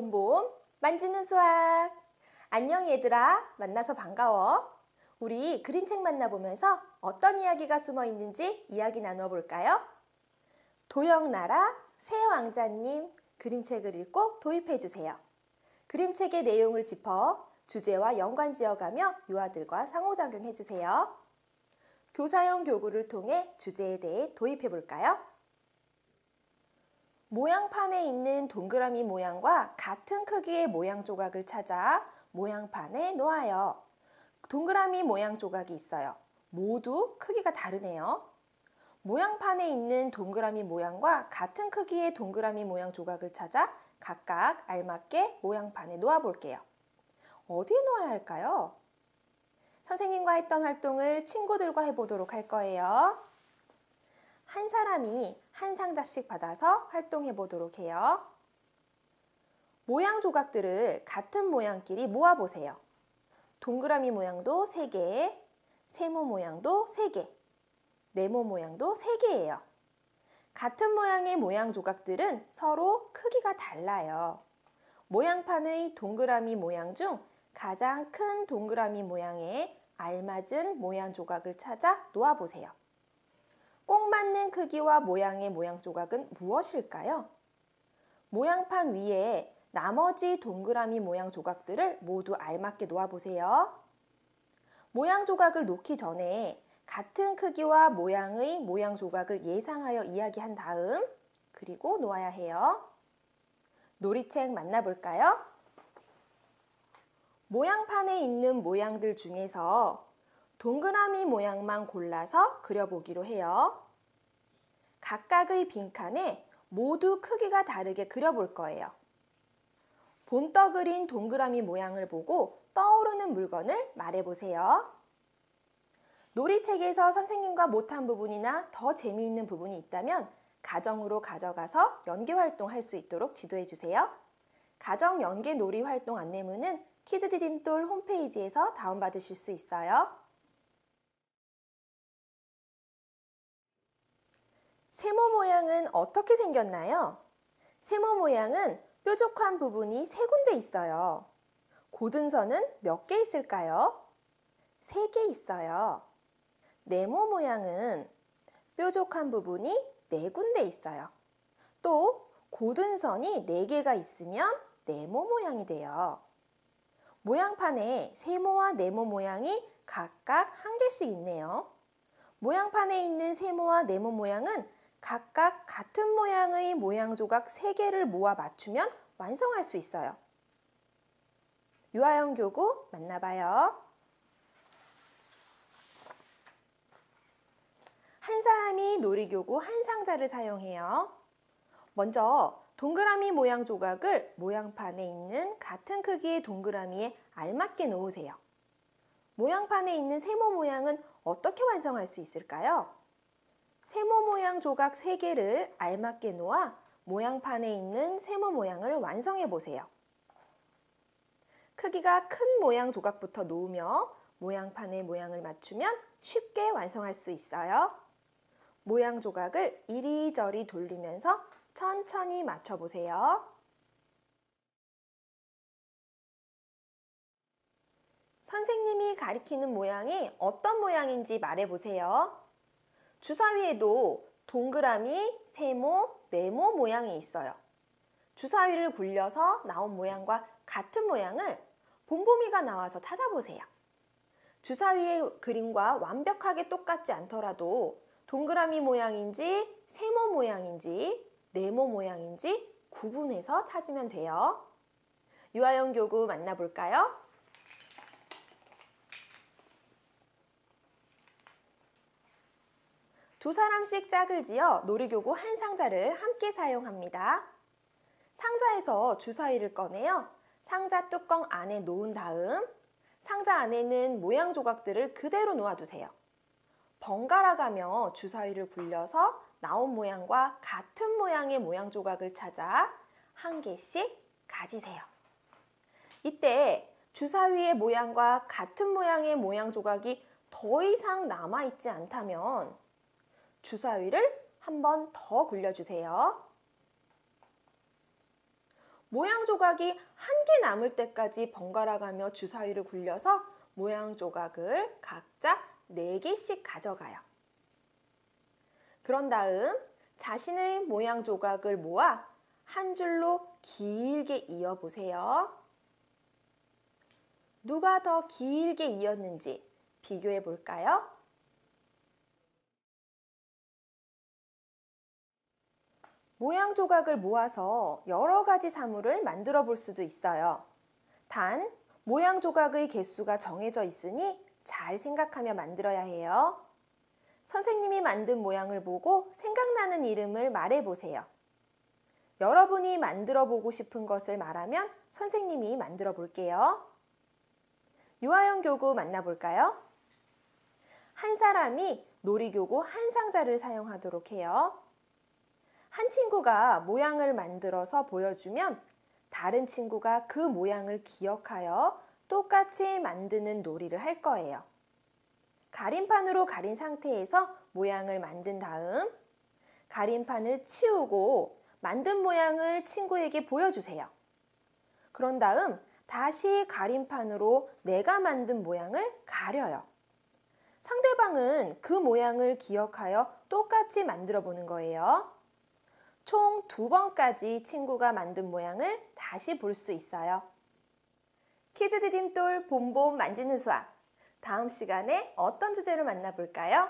봄봄 만지는 수학 안녕 얘들아 만나서 반가워 우리 그림책 만나보면서 어떤 이야기가 숨어 있는지 이야기 나누어 볼까요? 도영나라 새왕자님 그림책을 읽고 도입해 주세요. 그림책의 내용을 짚어 주제와 연관 지어가며 유아들과 상호작용해 주세요. 교사용 교구를 통해 주제에 대해 도입해 볼까요? 모양판에 있는 동그라미 모양과 같은 크기의 모양 조각을 찾아 모양판에 놓아요. 동그라미 모양 조각이 있어요. 모두 크기가 다르네요. 모양판에 있는 동그라미 모양과 같은 크기의 동그라미 모양 조각을 찾아 각각 알맞게 모양판에 놓아 볼게요. 어디에 놓아야 할까요? 선생님과 했던 활동을 친구들과 해보도록 할 거예요. 한 사람이 한 상자씩 받아서 활동해 보도록 해요. 모양 조각들을 같은 모양끼리 모아보세요. 동그라미 모양도 3개, 세모 모양도 3개, 네모 모양도 3개예요. 같은 모양의 모양 조각들은 서로 크기가 달라요. 모양판의 동그라미 모양 중 가장 큰 동그라미 모양에 알맞은 모양 조각을 찾아 놓아보세요. 꼭 맞는 크기와 모양의 모양 조각은 무엇일까요? 모양판 위에 나머지 동그라미 모양 조각들을 모두 알맞게 놓아보세요. 모양 조각을 놓기 전에 같은 크기와 모양의 모양 조각을 예상하여 이야기한 다음 그리고 놓아야 해요. 놀이책 만나볼까요? 모양판에 있는 모양들 중에서 동그라미 모양만 골라서 그려보기로 해요. 각각의 빈칸에 모두 크기가 다르게 그려볼 거예요. 본떠 그린 동그라미 모양을 보고 떠오르는 물건을 말해보세요. 놀이책에서 선생님과 못한 부분이나 더 재미있는 부분이 있다면 가정으로 가져가서 연계 활동 할 수 있도록 지도해 주세요. 가정 연계 놀이 활동 안내문은 키즈디딤돌 홈페이지에서 다운받으실 수 있어요. 세모 모양은 어떻게 생겼나요? 세모 모양은 뾰족한 부분이 세 군데 있어요. 고든선은 몇 개 있을까요? 세 개 있어요. 네모 모양은 뾰족한 부분이 네 군데 있어요. 또 고든선이 네 개가 있으면 네모 모양이 돼요. 모양판에 세모와 네모 모양이 각각 한 개씩 있네요. 모양판에 있는 세모와 네모 모양은 각각 같은 모양의 모양 조각 3개를 모아 맞추면 완성할 수 있어요. 유아형 교구 만나봐요. 한 사람이 놀이교구 한 상자를 사용해요. 먼저 동그라미 모양 조각을 모양판에 있는 같은 크기의 동그라미에 알맞게 놓으세요. 모양판에 있는 세모 모양은 어떻게 완성할 수 있을까요? 세모 모양 조각 3개를 알맞게 놓아 모양판에 있는 세모 모양을 완성해 보세요. 크기가 큰 모양 조각부터 놓으며 모양판의 모양을 맞추면 쉽게 완성할 수 있어요. 모양 조각을 이리저리 돌리면서 천천히 맞춰보세요. 선생님이 가리키는 모양이 어떤 모양인지 말해보세요. 주사위에도 동그라미, 세모, 네모 모양이 있어요. 주사위를 굴려서 나온 모양과 같은 모양을 봄봄이가 나와서 찾아보세요. 주사위의 그림과 완벽하게 똑같지 않더라도 동그라미 모양인지 세모 모양인지 네모 모양인지 구분해서 찾으면 돼요. 유아용 교구 만나볼까요? 두 사람씩 짝을 지어 놀이교구 한 상자를 함께 사용합니다. 상자에서 주사위를 꺼내어 상자 뚜껑 안에 놓은 다음 상자 안에는 모양 조각들을 그대로 놓아두세요. 번갈아 가며 주사위를 굴려서 나온 모양과 같은 모양의 모양 조각을 찾아 한 개씩 가지세요. 이때 주사위의 모양과 같은 모양의 모양 조각이 더 이상 남아있지 않다면 주사위를 한 번 더 굴려주세요. 모양 조각이 한 개 남을 때까지 번갈아 가며 주사위를 굴려서 모양 조각을 각자 4개씩 가져가요. 그런 다음 자신의 모양 조각을 모아 한 줄로 길게 이어 보세요. 누가 더 길게 이었는지 비교해 볼까요? 모양 조각을 모아서 여러 가지 사물을 만들어 볼 수도 있어요. 단, 모양 조각의 개수가 정해져 있으니 잘 생각하며 만들어야 해요. 선생님이 만든 모양을 보고 생각나는 이름을 말해 보세요. 여러분이 만들어 보고 싶은 것을 말하면 선생님이 만들어 볼게요. 유아용 교구 만나볼까요? 한 사람이 놀이교구 한 상자를 사용하도록 해요. 한 친구가 모양을 만들어서 보여주면 다른 친구가 그 모양을 기억하여 똑같이 만드는 놀이를 할 거예요. 가림판으로 가린 상태에서 모양을 만든 다음 가림판을 치우고 만든 모양을 친구에게 보여주세요. 그런 다음 다시 가림판으로 내가 만든 모양을 가려요. 상대방은 그 모양을 기억하여 똑같이 만들어 보는 거예요. 총 두 번까지 친구가 만든 모양을 다시 볼 수 있어요. 키즈 디딤돌 봄봄 만지는 수학. 다음 시간에 어떤 주제로 만나볼까요?